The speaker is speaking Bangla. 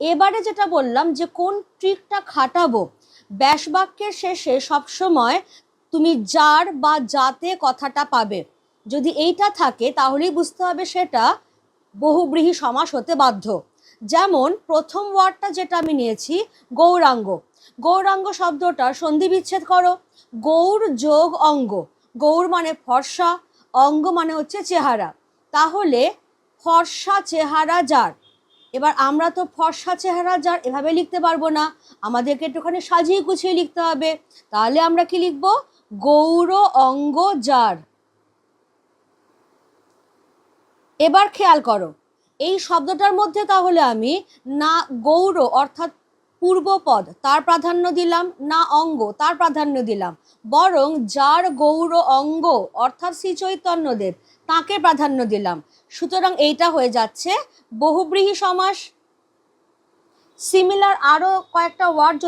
এবারে যেটা বললাম যে কোন ট্রিকটা খাটাবো, ব্যাস বাক্যের শেষে সবসময় তুমি যার বা যাতে কথাটা পাবে। যদি এইটা থাকে, তাহলেই বুঝতে হবে সেটা বহুব্রীহি সমাস হতে বাধ্য। যেমন প্রথম ওয়ার্ডটা যেটা আমি নিয়েছি, গৌরাঙ্গ। গৌরাঙ্গ শব্দটা সন্ধি বিচ্ছেদ করো। গৌর যোগ অঙ্গ। গৌর মানে ফর্সা, অঙ্গ মানে হচ্ছে চেহারা। তাহলে ফর্সা চেহারা যার? এবার আমরা তো ফর্সা চেহারা যার এভাবে লিখতে পারব না, আমাদেরকে একটুখানি সাজিয়ে গুছিয়ে লিখতে হবে। তাহলে আমরা কি লিখব? গৌর অঙ্গ যার। এবার খেয়াল করো, এই শব্দটার মধ্যে তাহলে আমি না গৌর অর্থাৎ পূর্বপদ তার প্রাধান্য দিলাম, না অঙ্গ, তার প্রাধান্য দিলাম। বরং যার গৌর অঙ্গ, অর্থাৎ শ্রী চৈতন্যদেব, তাকে প্রাধান্য দিলাম। সুতরাং এইটা হয়ে যাচ্ছে বহুব্রীহী সমাস। সিমিলার আরও কয়েকটা ওয়ার্ড